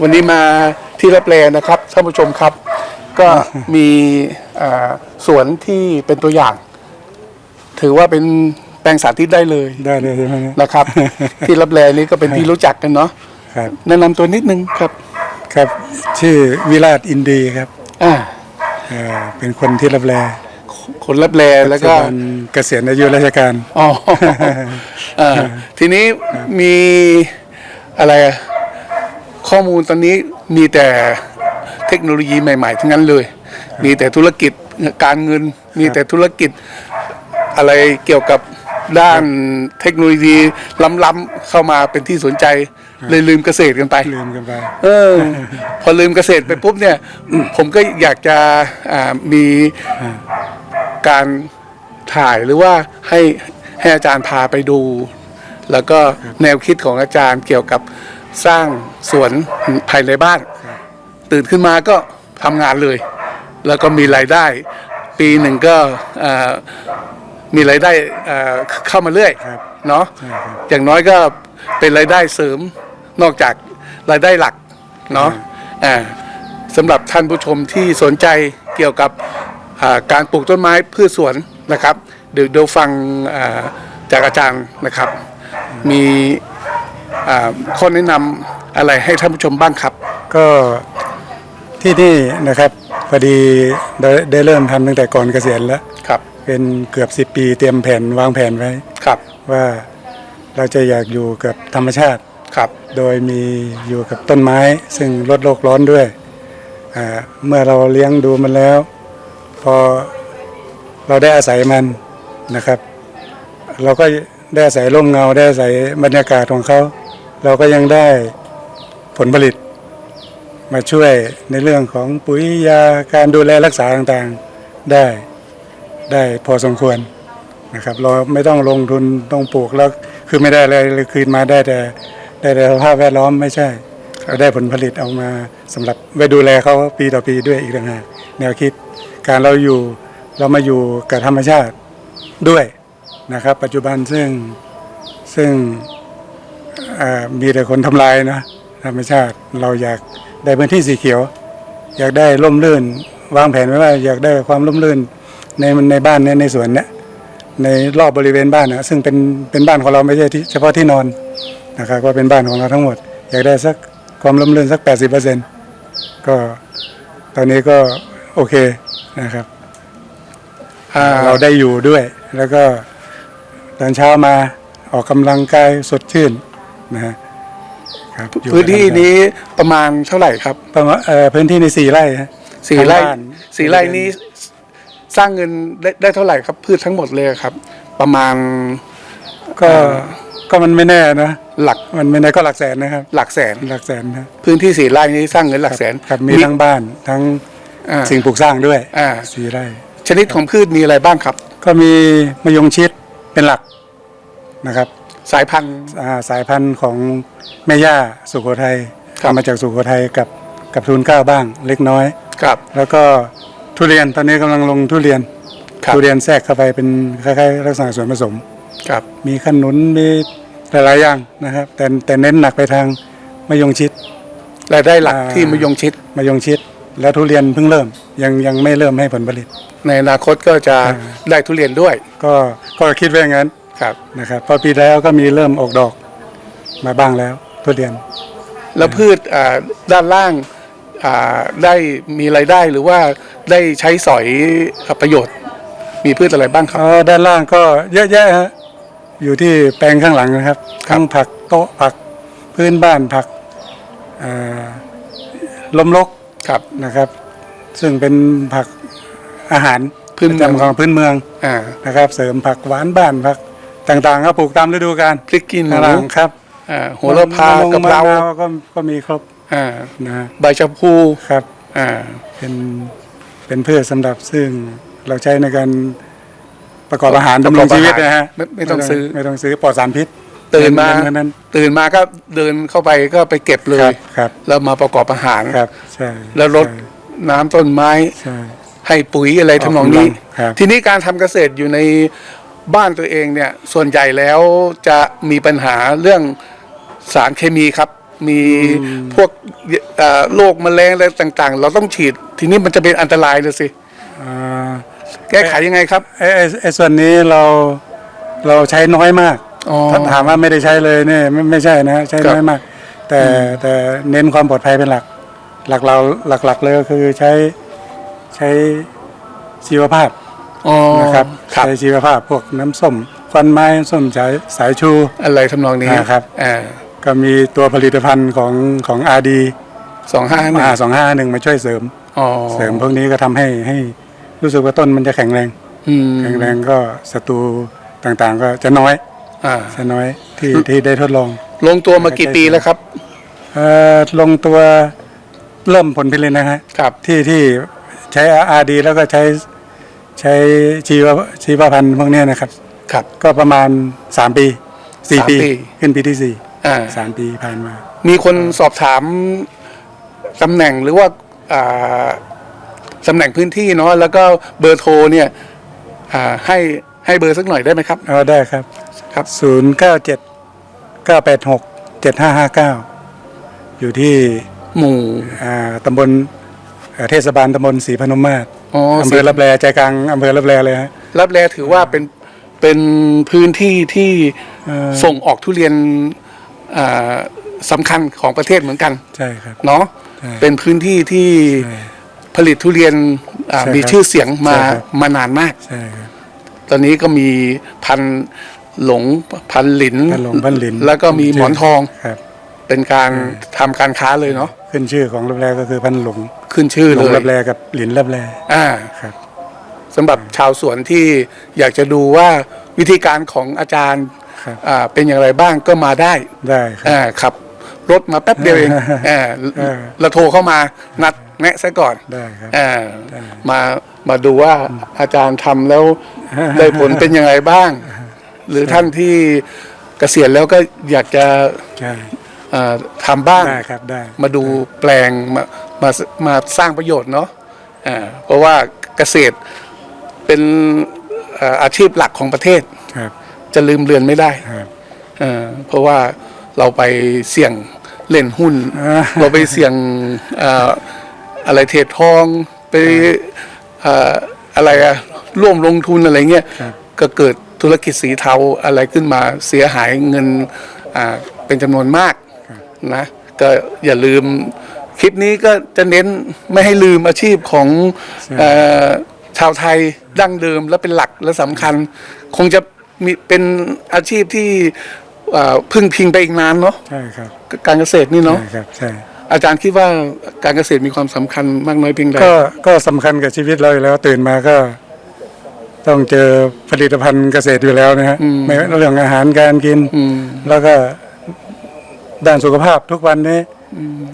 วันนี้มาที่รับแลนะครับท่านผู้ชมครับ ก็มีอ่าสวนที่เป็นตัวอย่าง ถือว่าเป็นแปลงสาธิตได้เลยได้เลยใช่ไหมเนี่ยนะครับ ที่รับแลนี้ก็เป็นที่รู้จักกันเนาะครับแนะนำตัวนิดนึงครับ ครับชื่อวิราชอินดีครับอ่าเอ่อเป็นคนที่รับแลคนรับแลแล้วก็ปัจจุบันเกษียณอายุราชการอ๋ออ่าทีนี้มีอะไรอะ ข้อมูลตอนนี้มีแต่เทคโนโลยีใหม่ๆทั้งนั้นเลย มีแต่ธุรกิจการเงิน มีแต่ธุรกิจอะไรเกี่ยวกับด้านเทคโนโลยีล้ำๆเข้ามาเป็นที่สนใจเลยลืมเกษตรกันไป ลืมกันไปเออ พอลืมเกษตรไปปุ๊บเนี่ย ผมก็อยากจะอ่ามีการถ่ายหรือว่าให้ให้อาจารย์พาไปดู แล้วก็แนวคิดของอาจารย์เกี่ยวกับ สร้างสวนภายในบ้าน ตื่นขึ้นมาก็ทำงานเลย แล้วก็มีรายได้ ปีหนึ่งก็อ่ามีรายได้อ่าเข้ามาเรื่อยครับเนาะใช่ครับอย่างน้อยก็เป็นรายได้เสริมนอกจากรายได้หลักเนาะอ่าสำหรับท่านผู้ชมที่สนใจเกี่ยวกับอ่าการปลูกต้นไม้พืชสวนนะครับ เดี๋ยวเดี๋ยวฟังอ่าจากอาจารย์นะครับ มีอ่า ข้อแนะนำอะไรให้ท่านผู้ชมบ้างครับ ก็ที่นี่นะครับพอดีได้ได้เริ่มทำตั้งแต่ก่อนเกษียณแล้วครับ เป็นเกือบสิบปีเตรียมแผนวางแผนไว้ครับ ว่าเราจะอยากอยู่กับธรรมชาติครับ โดยมีอยู่กับต้นไม้ ซึ่งลดโลกร้อนด้วยอ่าเมื่อเราเลี้ยงดูมันแล้ว พอเราได้อาศัยมันนะครับ เราก็ได้อาศัยร่มเงาได้อาศัยบรรยากาศของเขา เราก็ยังได้ผลผลิต มาช่วยในเรื่องของปุ๋ยยาการดูแลรักษาต่างๆได้ได้พอสมควรนะครับ เราไม่ต้องลงทุนต้องปลูกแล้วคือไม่ได้อะไรเลยคืนมาได้แต่ได้แต่สภาพแวดล้อมไม่ใช่เราได้ผลผลิตเอามาสำหรับไว้ดูแลเขาปีต่อปีด้วยอีกต่างหากแนวคิดการเราอยู่เรามาอยู่กับธรรมชาติด้วยนะครับ ปัจจุบันซึ่งซึ่ง มีแต่คนทำลายนะธรรมชาติเราอยากได้พื้นที่สีเขียว อยากได้ร่มรื่น วางแผนไว้ว่าอยากได้ความร่มรื่นในในบ้านในในสวนเนี้ยในรอบบริเวณบ้านนะซึ่งเป็นเป็นบ้านของเราไม่ใช่ที่เฉพาะที่นอนนะครับก็เป็นบ้านของเราทั้งหมด อยากได้สักความร่มรื่นสัก 80%ก็ตอนนี้ก็โอเคนะครับเราได้อยู่ด้วย แล้วก็ตอนเช้ามาออกกำลังกายสดชื่น นะฮะครับอยู่กับพื้นที่ธรรมชาตินี้ประมาณเท่าไหร่ครับประมาณเอ่อพื้นที่ในสี่ไร่ฮะสี่ไร่ทั้งบ้านสี่ไร่นี้สร้างเงินได้ได้เท่าไหร่ครับ พืชทั้งหมดเลยครับ ประมาณก็ก็มันไม่แน่นะหลักมันไม่แน่ก็หลักแสนนะครับ หลักแสน หลักแสนนะพื้นที่สี่ไร่นี้สร้างเงินหลักแสนครับมีทั้งบ้านทั้งอ่า สิ่งปลูกสร้างด้วยอ่า สี่ไร่ ชนิดของพืชมีอะไรบ้างครับ ก็มีมะยงชิดเป็นหลักนะครับ สายพันธุ์อ่าสายพันธุ์ของแม่ย่าสุโขทัยครับทำมาจากสุโขทัยกับกับทุนเกล้าบ้างเล็กน้อย ครับ แล้วก็ทุเรียนตอนนี้กำลังลงทุเรียนครับ ทุเรียนแทรกเข้าไปเป็นคล้ายๆลักษณะส่วนผสม ครับ มีขนุนมีหลายๆอย่างนะครับ แต่แต่เน้นหนักไปทางมะยงชิด รายได้หลักอ่า ที่มะยงชิดมะยงชิด แล้วทุเรียนเพิ่งเริ่ม ยังยังไม่เริ่มให้ผลผลิต ในอนาคตก็จะอ่า ได้ทุเรียนด้วย ก็ก็คิดไว้อย่างนั้น ครับนะครับพอปีแล้วก็มีเริ่มออกดอกมาบ้างแล้วทุเรียน แล้วพืชอ่าด้านล่างอ่าได้มีรายได้หรือว่าได้ใช้สอยประโยชน์ มีพืชอะไรบ้างครับ อ๋อด้านล่างก็เยอะแยะฮะอยู่ที่แปลงข้างหลังนะครับทั้งผักโต๊ะผักพื้นบ้านผักอ่าลมลกครับ นะครับ ซึ่งเป็นผักอาหารพื้นเมือง ประจำของพื้นเมืองอ่านะครับ เสริมผักหวานบ้านผัก ต่างๆก็ปลูกตามฤดูกาลพริกขี้หนูข้างหลังครับอ่าโหระพากะเพรามะนวก็ก็มีครบอ่านะใบชะพูครับอ่าเป็นเป็นพืชสำหรับซึ่งเราใช้ในการประกอบอาหารประดำกรอบงชีวิตอาหารนะฮะไม่ไม่ต้องซื้อ ไม่ต้องซื้อปลอดสารพิษตื่นมา เนั้นตื่นมาก็เดินเข้าไปก็ไปเก็บเลครัย บครับแล้วมาประกอบอาหาร ครับใช่แล้วรดน้ำต้นไม้ ใช่ ให้ปุ๋ยอะไรทำนองนี้ ครับ ทีนี้การทำเกษตรอยู่ใน บ้านตัวเองเนี่ยส่วนใหญ่แล้วจะมีปัญหาเรื่องสารเคมีครับ มีพวกเอ่อโรคแมลงอะไรต่าง ๆ เราต้องฉีด ทีนี้มันจะเป็นอันตรายเลยสิอ่าแก้ไขยังไงครับไอ้ไอ้ไอ้ส่วนนี้เราเราใช้น้อยมากอ๋อถ้าถามว่าไม่ได้ใช้เลยเนี่ยไม่ไม่ใช่นะใช้ครับน้อยมาก แต่แต่เน้นความปลอดภัยเป็นหลัก หลักเราหลักๆเลยก็คือใช้ใช้ชีวภาพ อ๋อนะครับครับใช้ชีวภาพพวกน้ำส้มควันไม้น้ำส้มสายสายชูอะไรทำนองนี้อ่าครับอ่าก็มีตัวผลิตภัณฑ์ของของอาดีสองห้าหนึ่งมาสองห้าหนึ่งมาช่วยเสริมอ๋อเสริมพวกนี้ก็ทำให้ให้รู้สึกว่าต้นมันจะแข็งแรงอืมแข็งแรงก็ศัตรูต่างๆ ก็จะน้อยอ่าจะน้อยที่ที่ได้ทดลอง ลงตัวมากี่ปีแล้วครับเอ่อลงตัวเริ่มผลผลิตนะฮะครับที่ที่ใช้อาดีแล้วก็ใช้ ใช้ชีวชีวพันธุ์พวกเนี้ยนะครับ ครับ ก็ประมาณ 3 ปีสี่สามปีปี ขึ้นปีที่สี่อ่าสามปีผ่านมา มีคนสอบถามตำแหน่งหรือว่าอ่าตำแหน่งพื้นที่เนาะแล้วก็เบอร์โทรเนี่ยอ่าให้ให้เบอร์สักหน่อยได้ไหมครับ เอาได้ครับ ครับศูนย์เก้าเจ็ดเก้าแปดหกเจ็ดห้าห้าเก้าอยู่ที่หมู่ อ่าตำบลเอ่อเทศบาลตำบลศรีพนมมาศ อ๋ออำเภอรับแลใจกลางอำเภอรับแลเลยฮะ รับแลถือว่าเป็นเป็นพื้นที่ที่เอ่อ ส่งออกทุเรียนอ่าสำคัญของประเทศเหมือนกัน ใช่ครับ เนาะใช่เป็นพื้นที่ที่ใช่ผลิตทุเรียนอ่าใช่ครับมีชื่อเสียงมาใช่ครับ มานานมาก ใช่ครับ ตอนนี้ก็มีพันธุ์หลงพันธุ์หลินพันธุ์หลงพันธุ์หลิน แล้วก็มีหมอนทองครับ เป็นการทำการค้าเลยเนาะขึ้นชื่อของรับแลก็คือพันธุ์หลง ขึ้นชื่อหลเลงยรับแลกับหลินรับแลอ่าครับสำหรับชาวสวนที่อยากจะดูว่าวิธีการของอาจารย์ครับ อ่าเป็นอย่างไรบ้างก็มาได้ได้ครับ อ่าขับรถมาแป๊บเดียวเองอ่าเออเราโทรเข้ามานัดแนะซะก่อนได้ครับ อ่าได้ มามาดูว่าอาจารย์ทำแล้ว ได้ผลเป็นยังไงบ้าง หรือท่านที่เกษียณแล้วก็อยากจะใช่อ่าทำบ้าง ได้ครับได้ มาดูแปลงมา มามาสร้างประโยชน์เนาะอ่าเพราะว่าเกษตรเป็นเอ่ออาชีพหลักของประเทศครับจะลืมเลือนไม่ได้ครับเอ่อเพราะว่าเราไปเสี่ยงเล่นหุ้นอ่าเราไปเสี่ยงเอ่ออะไรเทรดทองไปเอ่ออะไรอะร่วมลงทุนอะไรเงี้ยครับก็เกิดธุรกิจสีเทาอะไรขึ้นมาเสียหายเงินอ่าเป็นจำนวนมากนะก็อย่าลืม คลิปนี้ก็จะเน้นไม่ให้ลืมอาชีพของเออชาวไทยดั้งเดิมและเป็นหลักและสำคัญ คงจะมีเป็นอาชีพที่เอ่อพึ่งพิงไปอีกนานเนาะใช่ครับการเกษตรนี่เนาะใช่ครับใช่อาจารย์คิดว่าการเกษตรมีความสำคัญมากน้อยเพียงใดก็ก็สำคัญกับชีวิตเราอยู่แล้วตื่นมาก็ ต้องเจอผลิตภัณฑ์เกษตรอยู่แล้วนะฮะไม่ว่าเรื่องอาหารการกินอืมแล้วก็ด้านสุขภาพทุกวันนี้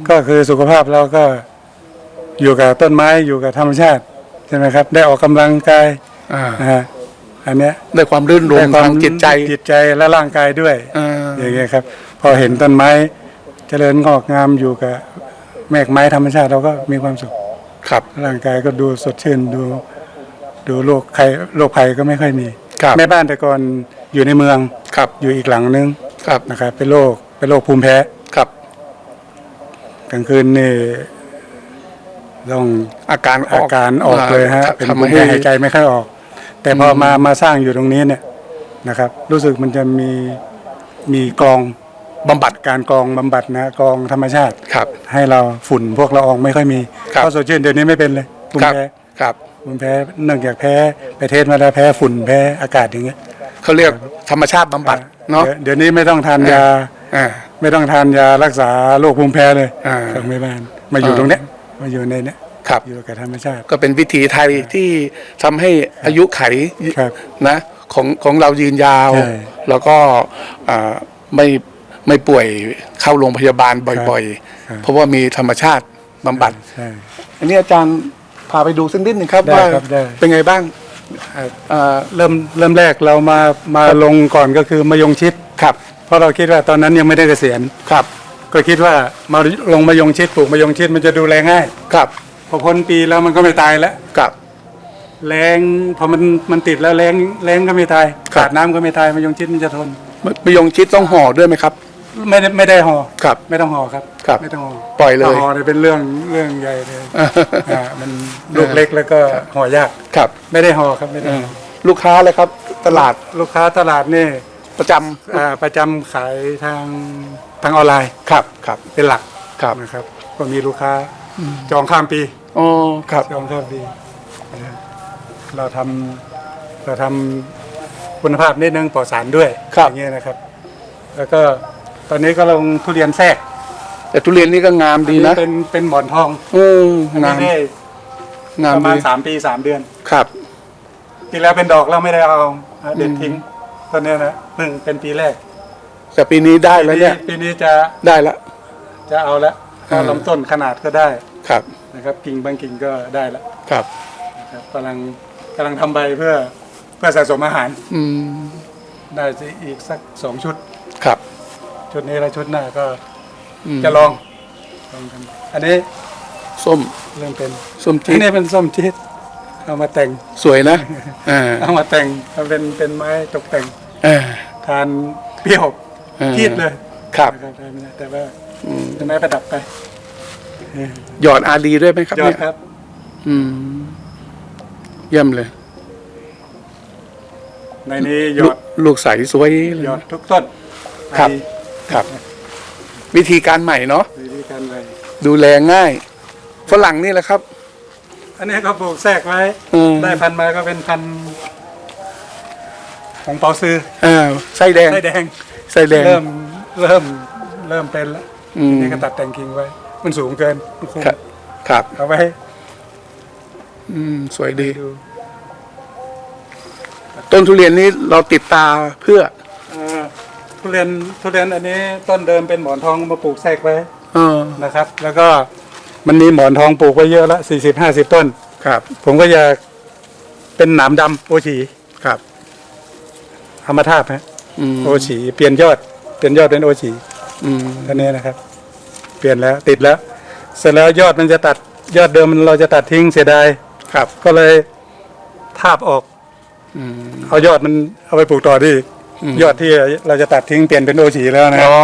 ก็คือสุขภาพเราก็อยู่กับต้นไม้อยู่กับธรรมชาติใช่ไหมครับ ได้ออกกำลังกายอ่านะฮะอันเนี้ยได้ความรื่นรได้มควาทามงจิตใจจิตใจและร่างกายด้วยอ่าอย่างเงี้ยครับ พอเห็นต้นไม้เจริญงอกงามอยู่กับแมกไม้ธรรมชาติเราก็มีความสุขครับร่างกายก็ดูสดชื่นดูดูโรคใครโรคภัยก็ไม่ค่อยมีครับแม่บ้านแต่ก่อนอยู่ในเมืองครับอยู่อีกหลังนึงครับนะครับเป็นโรคเป็นโรคภูมิแพ้ครับ กลางคืนนี่ต้องอาการออาอกการออกเลยฮะอ่าเป็นทำภูมิให้แพ้หายใจไม่ค่อยออก แต่พอมามาสร้างอยู่ตรงนี้เนี่ยนะครับ รู้สึกมันจะมีมีกรองบำบัดการกรองบำบัดนะกรองธรรมชาติ ครับ ให้เราฝุ่นพวกละอองไม่ค่อยมีครับ เพราะสดชื่นเดี๋ยวนี้ไม่เป็นเลยภูมิครับแพ้ครับภูมิแพ้เนื่องจากแพ้ไปเทสมาแล้วแพ้ฝุ่นแพ้อากาศอย่างเงี้ยเขาเรียกธรรมชาติบำบัดเนาะดี๋ยวเดี๋ยวนี้ไม่ต้องทานยา อ่า ไม่ต้องทานยารักษาโรคภูมิแพ้เลยอ่าของแม่บ้านมาอยู่อ่าตรงเนี้ยมาอยู่ในเนี้ยครับ อยู่กับธรรมชาติ ก็เป็นวิถีไทยที่ทำให้อายุไขครับนะของของเรายืนยาว ใช่แล้วก็อ่าไม่ไม่ป่วยเข้าโรงพยาบาลบ่อยครับ ๆ เพราะว่ามีธรรมชาติบำบัด ใช่ อันนี้อาจารย์พาไปดูสักนิดหนึ่งครับได้ว่าครับได้ เป็นไงบ้างอ่าเริ่มเริ่มแรกเรามามาลงก่อนก็คือมายงชิดครับ เพราะเราคิดว่าตอนนั้นยังไม่ได้เกษียณครับ ก็คิดว่ามาลงมายงชิดปลูกมายงชิดมันจะดูแลง่ายครับพอพ้นปีแล้วมันก็ไม่ตายแล้วครับแรงพอมันมันติดแล้วแรงแรงก็ไม่ตายครับขาดน้ำก็ไม่ตายมายงชิดมันจะทนมะมะยงชิดต้องห่อด้วยไหมครับ ไม่ได้ไม่ได้ห่อครับ ไม่ต้องห่อครับครับ ไม่ต้องห่อปล่อยเลยถ้าห่อเนี่ยเป็นเรื่องเรื่องใหญ่เลยอ่ามันลูกเล็กแล้วก็ห่อยากครับ ไม่ได้ห่อครับไม่ได้เออห่อลูกค้าเลยครับ ตลาดลูกค้าตลาดนี่ ประจำอ่าประจำขายทางทางออนไลน์ครับครับเป็นหลักครับนะครับ ก็มีลูกค้าจองข้ามปีอ๋อครับ จองข้ามปีนะเราทำเราทำคุณภาพนิดนึงปลอดสารด้วยครับ อย่างเงี้ยนะครับ แล้วก็ตอนนี้ก็ลงทุเรียนแทรกแต่ทุเรียนนี่ก็งามดีนะเป็นเป็นหมอนทองอืมอันงานี้มได้งามประมาณดีสามปีสามเดือน ครับปีแล้วเป็นดอกแล้วไม่ได้เอาเด็ดทิ้งตอนเนี้ยนะ เพิ่งเป็นปีแรกแต่ปีนี้ได้แล้วเนี่ย ปีนี้จะได้แล้ว จะเอาละอืมลำต้นขนาดก็ได้ครับ นะครับกิ่งบางกิ่งก็ได้ละครับ นะครับกำลังกำลังทำใบเพื่อเพื่อสะสมอาหารอืมน่าจะอีกสักสองชุด ครับ ชุดนี้และชุดหน้าก็มจะลองลองทำอันนี้ส้ม เริ่มเป็นส้มอัจี๊นดนี้เป็นส้มจี๊ดเอามาแต่ง สวยนะ อ่าเอามาแต่งเอาเป็นเป็นไม้ตกแต่ง อ่า ทานเปรี้ยวเออจี๊ดเลยครับ นะครับได้ไม่ได้แต่ว่าอืมเป็นไม้ประดับไปหยอดอาดีด้วยไหมครับยอเนี่ดยครับ อืม เยี่ยมเลย ในนี้หยลูอกดลูกใสสวยเลยหยอดทุกต้นครับดีครับ วิธีการใหม่เนาะวิธีการเลย ดูแลง่าย ฝรั่งนี่แหละครับ อันนี้ก็ปลูกแทรกไว้อืมได้พันธุ์มาก็เป็นพันธุ์ ของเปาซื้ออ่าไส้แดงไส้แดงไส้แดงเริ่มเริ่มเริ่มเป็นแล้วอืม นี่ก็ตัดแต่งกิ่งไว้ มันสูงเกินมันคุมครับ ครับ เอาไว้อืม สวยดี ดูต้นทุเรียนนี้เราติดตาเพื่อเอ่อทุเรียนทุเรียนอันนี้ต้นเดิมเป็นหมอนทองมาปลูกแทรกไว้เออนะครับ แล้วก็มันมีหมอนทองปลูกไว้เยอะละสี่สิบห้าสิบต้น ครับ ผมก็อยากเป็นหนามดำโอฉีครับ ธรรมทาบฮะอืมโอฉีเปลี่ยนยอดเปลี่ยนยอดเป็นโอฉีอืมอันนี้นะครับ เปลี่ยนแล้วติดแล้ว เสร็จแล้วยอดมันจะตัดยอดเดิมมันเราจะตัดทิ้งเสียดายครับ ก็เลยทาบออกอืมเอายอดมันเอาไปปลูกต่อที่อืมยอดที่เราจะตัดทิ้งเปลี่ยนเป็นโอฉีแล้วนะอ๋อ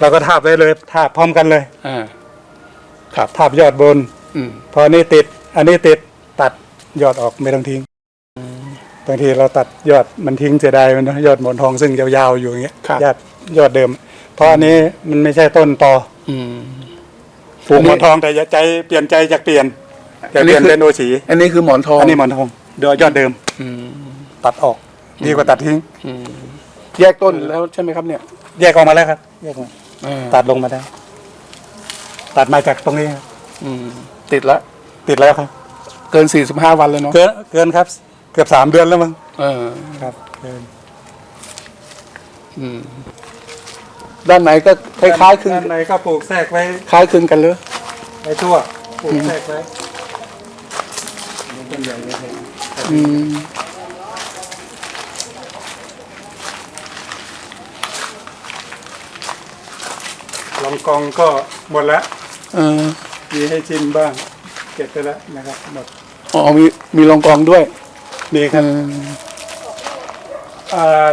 เราก็ทาบไว้เลยทาบพร้อมกันเลยอ่าครับทาบยอดบนอืมพออันนี้ติด อันนี้ติดตัดยอดออกไม่ต้องทิ้ง บางทีเราตัดยอดมันทิ้งเสียดายมันนะยอดหมอนทองซึ่งยาวๆอยู่อย่างเงี้ยครับยอดยอดเดิม เพราะอันนี้มันไม่ใช่ต้นตออืมปลูกหมอนทองแต่อย่าใจเปลี่ยนใจจากเปลี่ยนแต่อันเปนี้ลี่ยนคือเป็นโอฉีอันนี้คือหมอนทองอันนี้หมอนทองเดี๋ยวยอดเดิมอืมตัดออกดีกว่าตัดทิ้งอืมแยกต้นแล้วใช่ไหมครับเนี่ย แยกออกมาแล้วครับ แยกออกมาอ่าตัดลงมาได้ตัดมาจากตรงนี้ครับอืมติดละติดแล้วครับ เกินสี่สิบห้าวันเลยเนาะเกินเกินครับ เกือบสามเดือนแล้วมั้งเออครับเกินอืมด้านไหนก็คล้ายๆคลึงด้านในก็ปลูกแทรกไว้คล้ายคลึงกันเลยไว้ทั่วปลูกแทรกไว้ต้นใหญ่เลยอืมลองกองก็หมดแล้วเออมีให้ชิมบ้าง เก็บไปแล้วนะครับหมดอ๋อมีมีรองกองด้วย มีคเอรับออ่า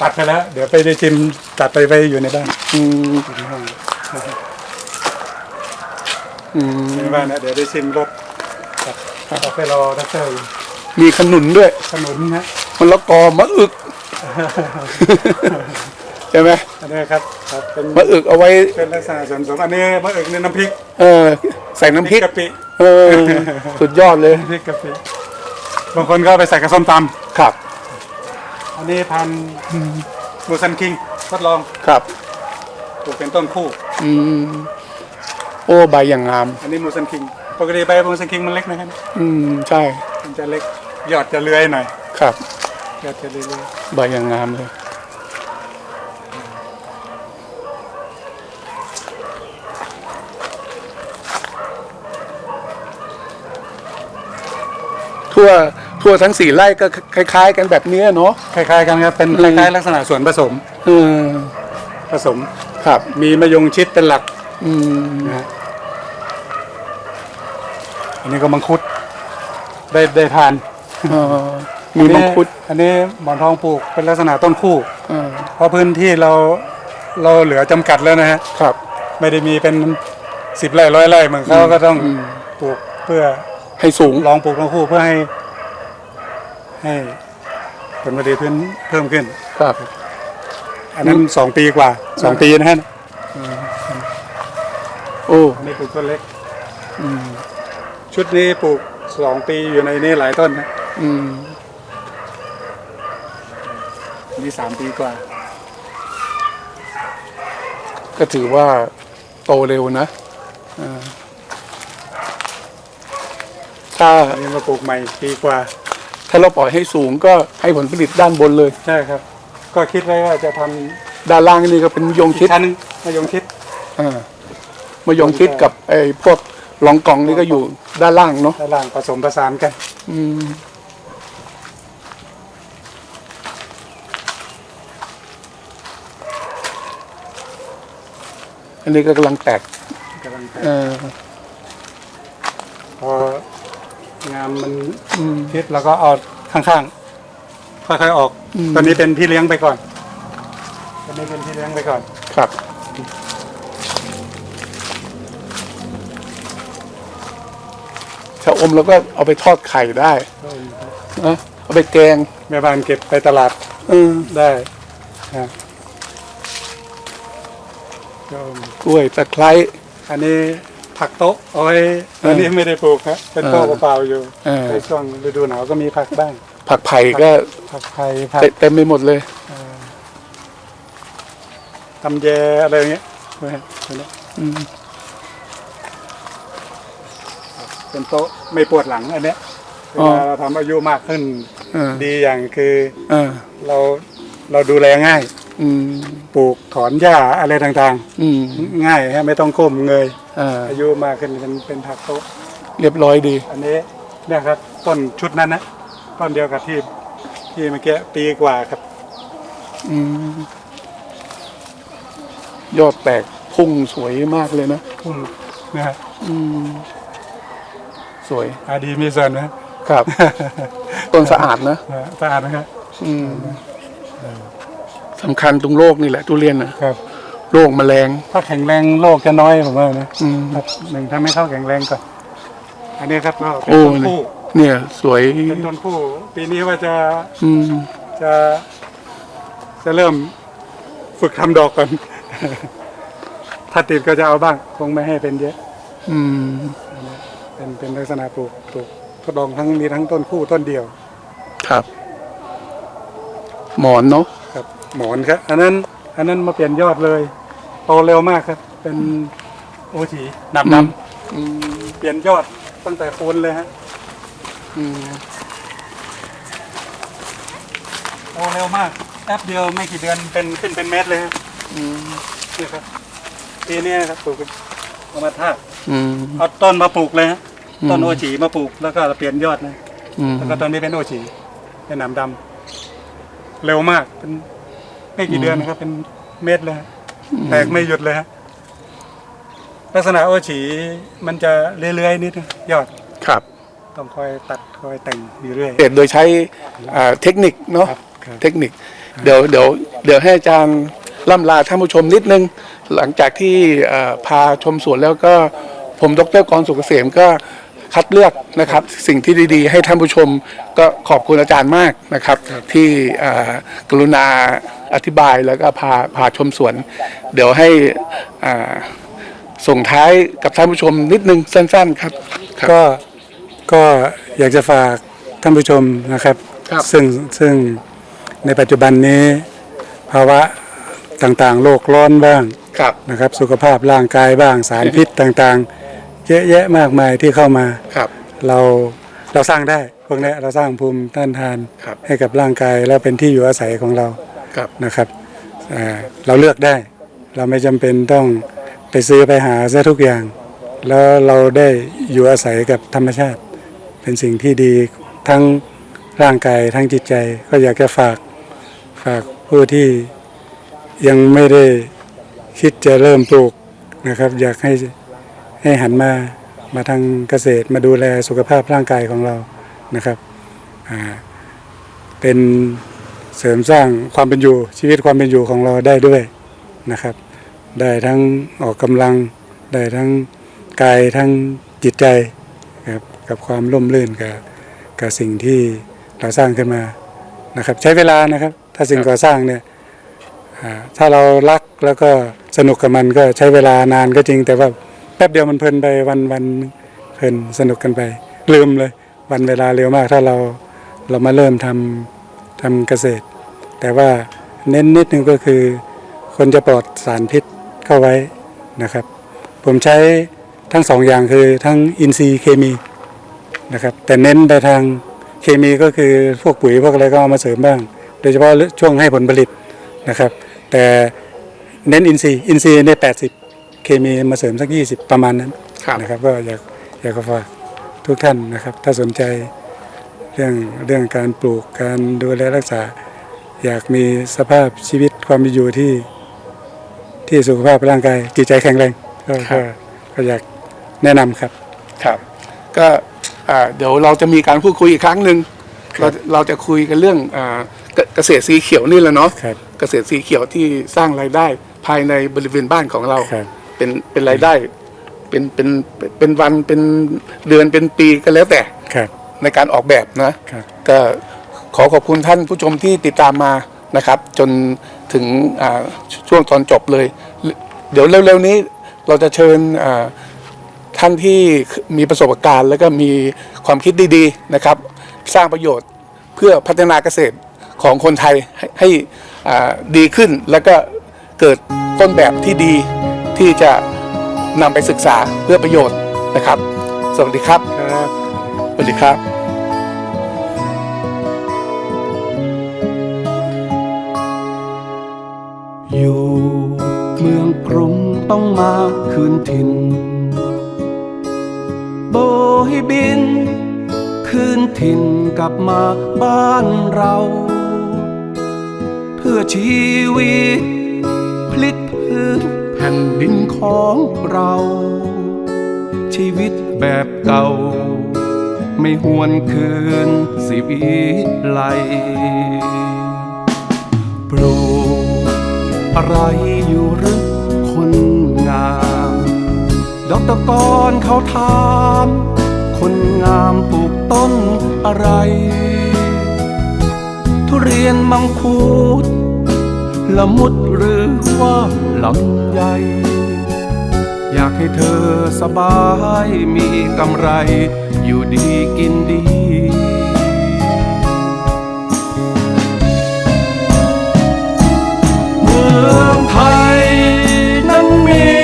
ตัดไปแล้ว เดี๋ยวไปได้ชิมตัดไปไว้อยู่ในบ้านอืมอยู่ในห้องอืมในบ้านนะเดี๋ยวได้ชิมรสครับเอาไปรอดักเตอร์อยู่มีขนุนด้วย ขนุนนะมันละกอมะอึกใช่ไหมอันนี้ครับครับเป็นมะอึกเอาไว้เป็นลักษณะส่วนผสมอันนี้มะเอกในน้ำพริก เออ ใส่น้ำพริกกะปิ เออ สุดยอดเลยน้ำพริกกะปิ บางคนก็เอาไปใส่กระส้มตครับำอันนี้พันธุ์มูซันคิงทดลองครับ ปลูกเป็นต้นคู่ อืม โอ้ใบอย่างงาม อันนี้มูซันคิงปกติใบมูซันคิงมันเล็กนะครับอืม ใช่ มันจะเล็กยอดจะเลื้อยหน่อยครับ ยอดจะเลื้อยใบอย่างงามเลย ทั่ว ทั่วทั้งสี่ไร่ก็คล้าย ๆ กันแบบเนี้ยเนาะ คล้ายๆกันครับเป็นอืคมล้ายๆลักษณะส่วนผสมเออผสมครับ มีมะยงชิดเป็นหลัก อืมนะฮะอันนี้ก็มังคุด ได้ได้ทานเออมีมังคุด อันนี้หมอนทองปลูกเป็นลักษณะต้นคู่เออเพราะพื้นที่เราเราเหลือจำกัดแล้วนะฮะครับ ไม่ได้มีเป็นสิบไร่ร้อยไร่เหมือนเขาก็ต้องปลูกเพื่อให้สูง ลองปลูกลองคู่เพื่อให้ ให้ผลผลิตเพิ่มเพิ่มขึ้น ครับ อันนั้นสองปีกว่าสองปีนะฮะโอ้อันนี้ปลูกต้นเล็กชุดนี้ปลูกสองปีอยู่ในนี้หลายต้นนะอืมนี่สามปีกว่า ก็ถือว่าโตเร็วนะอ่าถ้าอันนี้มาปลูกใหม่ปีกว่า ถ้าเราปล่อยให้สูงก็ให้ผลผลิตด้านบนเลย ใช่ครับ ก็คิดไว้ว่าจะทำด้านล่างนี่ก็เป็นมะยงอีชิกดชั้นหนึงมายงชิด อ่ามะยงชิดกับไอ้พวกรองกองนี่ก็อยู่ด้านล่างเนาะ ด้านล่างผสมผสานกัน อืมอันนี้ก็กำลังแตกกำลังไปเออพองามมันอืมคิดแล้วก็เอาข้างๆ ค่อยๆออก อืม ตอนนี้เป็นพี่เลี้ยงไปก่อน ตอนนี้เป็นพี่เลี้ยงไปก่อน ครับ ชะอมแล้วก็เอาไปทอดไข่ได้นะเอาไปแกงแม่บ้านเก็บไปตลาดเออได้นะก็กล้วยตะไคร้อันนี้ ผักโต๊ะเอาไว้อันนี้ไม่ได้ปลูกครับเป็นโต๊ะเออเปล่าๆอยู่เออในช่วงฤดูหนาวก็มีผักบ้าง ผักไผ่ก็ผักไผ่ผักเต็มเต็มไปหมดเลยตำแยอะไรอย่างเงี้ยนะฮะอันนี้อืมเป็นโต๊ะไม่ปวดหลังอันเนี้ยเวอ๋อลาเราทำอายุมากขึ้นเออดีอย่างคือเออเราเราดูแลง่ายอืมปลูกถอนหญ้าอะไรต่างอืมๆง่ายฮะไม่ต้องก้มเงย เอ่าอายุมากขึ้นเป็นเป็นผักโต๊ะเรียบร้อยดี อันนี้เนี่ยครับต้นชุดนั้นนะต้นเดียวกับที่ที่เมื่อกี้ปีกว่าครับ อืมยอดแตกพุ่งสวยมากเลยนะพุ่มนะฮะอืม สวยอาดีมีส่วนนะครับ ต้นสะอาดนะสะอาดนะครับอืมสำคัญตรงโรคนี่แหละ ทุเรียนนะครับ โรคแมลง ถ้าแข็งแรงโรคจะน้อยผมว่านะอืม ครับหนึ่งถ้าไม่เข้าแข็งแรงก่อน อันนี้ครับก็เป็นโอ้ต้นคู่เนี่ย สวย เป็นต้นคู่ ปีนี้ว่าจะอืม จะจะเริ่มฝึกทำดอกก่อน ถ้าติดก็จะเอาบ้าง คงไม่ให้เป็นเยอะ อืม เป็นเป็นลักษณะปลูกปลูกทดลองทั้งมีทั้งต้นคู่ต้นเดียว ครับ หมอนเนาะครับ หมอนครับ อันนั้น อันนั้นมาเปลี่ยนยอดเลย โตเร็วมากครับ เป็นโอทีนำนอืมำเปลี่ยนยอดตั้งแต่โคนเลยฮะอืมโตเร็วมากแป๊บเดียวไม่กี่เดือนเป็นขึ้นเป็นเม็ดเลยฮะอืมนี่ครับปีนี้ครับปลูกเอามาทาบอืม เอาต้นมาปลูกเลยฮะอืม ต้นโอจีมาปลูกแล้วก็เปลี่ยนยอดนะ อืมแล้วก็ต้นนี้เป็นโอจีเป็นหนามดำเร็วมากเป็น ไม่กี่เดือนนะครับเป็นเม็ดเลยฮะแตกไม่หยุดเลยฮะลักษณะโอจีมันจะเลื้อยๆนิดนึงยอดครับต้องคอยตัดคอยแต่งอยู่เรื่อยเปลี่ยนโดยใช้อ่าเทคนิคเนาะครับครับ เทคนิค เดี๋ยวเดี๋ยวเดี๋ยวให้อาจารย์ล่ำลาท่านผู้ชมนิดนึง หลังจากที่เอ่อพาชมสวนแล้วก็ผมดรกรสุกเกษมก็ คัดเลือกนะครับสิ่งที่ดีๆ ให้ท่านผู้ชมก็ขอบคุณอาจารย์มากนะครับ ที่อ่ากรุณาอธิบายแล้วก็พาพาชมสวน เดี๋ยวให้อ่าส่งท้ายกับท่านผู้ชมนิดนึงสั้น ๆ ครับครับก็ก็อยากจะฝากท่านผู้ชมนะครับครับซึ่งซึ่งในปัจจุบันนี้ ภาวะต่างๆ โลกร้อนบ้างครับนะครับ สุขภาพร่างกายบ้างสารพิษต่างๆ เยอะแยะมากมายที่เข้ามา ครับ เราเราสร้างได้พวกเนี้ยเราสร้างภูมิต้านทานครับ ให้กับร่างกายแล้วเป็นที่อยู่อาศัยของเราครับ นะครับอ่าเราเลือกได้ เราไม่จำเป็นต้องไปซื้อไปหาซะทุกอย่าง แล้วเราได้อยู่อาศัยกับธรรมชาติ เป็นสิ่งที่ดีทั้งร่างกายทั้งจิตใจ ก็อยากจะฝากฝากผู้ที่ยังไม่ได้คิดจะเริ่มปลูกนะครับ อยากให้ ให้หันมามาทางเกษตรมาดูแลสุขภาพร่างกายของเรานะครับเป็นเสริมสร้างความเป็นอยู่ชีวิตความเป็นอยู่ของเราได้ด้วยนะครับ ได้ทั้งออกกำลัง ได้ทั้งกายทั้งจิตใจครับกับความร่มรื่นกับกับสิ่งที่เราสร้างขึ้นมานะครับ ใช้เวลานะครับ ถ้าสิ่งก่อสร้างเนี่ยถ้าเรารักแล้วก็สนุกกับมันก็ใช้เวลานานก็จริงแต่ว่า แป๊บเดียวมันเพลินไปวันวันเพลินสนุกกันไป ลืมเลย วันเวลาเร็วมาก ถ้าเราเรามาเริ่มทำทำเกษตร แต่ว่าเน้นนิดนึงก็คือ คนจะปลอดสารพิษเข้าไว้นะครับ ผมใช้ทั้งสองอย่างคือทั้งอินทรีย์เคมีนะครับแต่เน้นไปทางเคมีก็คือพวกปุ๋ยพวกอะไรก็เอามาเสริมบ้าง โดยเฉพาะช่วงให้ผลผลิตนะครับ แต่เน้นอินทรีย์อินทรีย์ใน80 เคมีมาเสริมสัก 20 ประมาณนั้นครับนะครับ ก็อยากอยากจะฝากทุกท่านนะครับ ถ้าสนใจเรื่องเรื่องการปลูกการดูแลรักษา อยากมีสภาพชีวิตความเป็นอยู่ที่ที่สุขภาพร่างกายจิตใจแข็งแรงก็ครัก็บก็อยากแนะนำครับครับ ก็อ่าเดี๋ยวเราจะมีการพูดคุยอีกครั้งหนึ่งครัเราบเราจะคุยกันเรื่องอ่าเกเกษตรสีเขียวนี่แหละเนาะครับเกษตรสีเขียวที่สร้างรายได้ภายในบริเวณบ้านของเราครับ เป็นเป็นรายได้ เป็นเป็นเป็นวันเป็นเดือนเป็นปีก็แล้วแต่ครับ ในการออกแบบนะครับ ก็ขอขอบคุณท่านผู้ชมที่ติดตามมานะครับ จนถึงอ่าช่วงตอนจบเลย เดี๋ยวเร็วๆนี้เราจะเชิญอ่าท่านที่มีประสบการณ์ แล้วก็มีความคิดดีๆนะครับ สร้างประโยชน์เพื่อพัฒนาเกษตรของคนไทยให้ให้อ่าดีขึ้นแล้วก็เกิดต้นแบบที่ดี ที่จะนำไปศึกษาเพื่อประโยชน์นะครับ สวัสดีครับครับสวัสดีครับอยู่เมืองกรุงต้องมาคืนถิ่น โบให้บิน คืนถิ่นกลับมาบ้านเรา เพื่อชีวิตพลิกพื้นแผ่นดินของเรา ชีวิตแบบเก่า ไม่หวนคืนสิวิไลปลูกอะไรอยู่หรือคนงามดอกตะกอนเขาถามคนงามปลูกต้นอะไร ทุเรียนมังคุดละมุดหรือว่า ลำไยอยากให้เธอสบายมีกำไร อยู่ดีกินดีเมืองไทยนั้นมี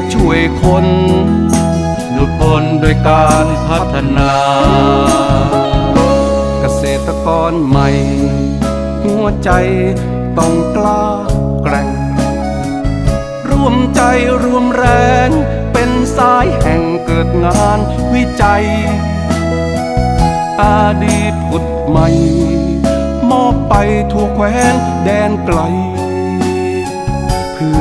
ตช่วยคนหลุดพ้นโดยการพัฒนา เกษตรกรใหม่ หัวใจต้องกล้าแกร่ง ร่วมใจรวมแรง เป็นสายแห่งเกิดงานวิจัย อาดีตผุดใหม่ มอบไปทั่วแคว้นแดนไกล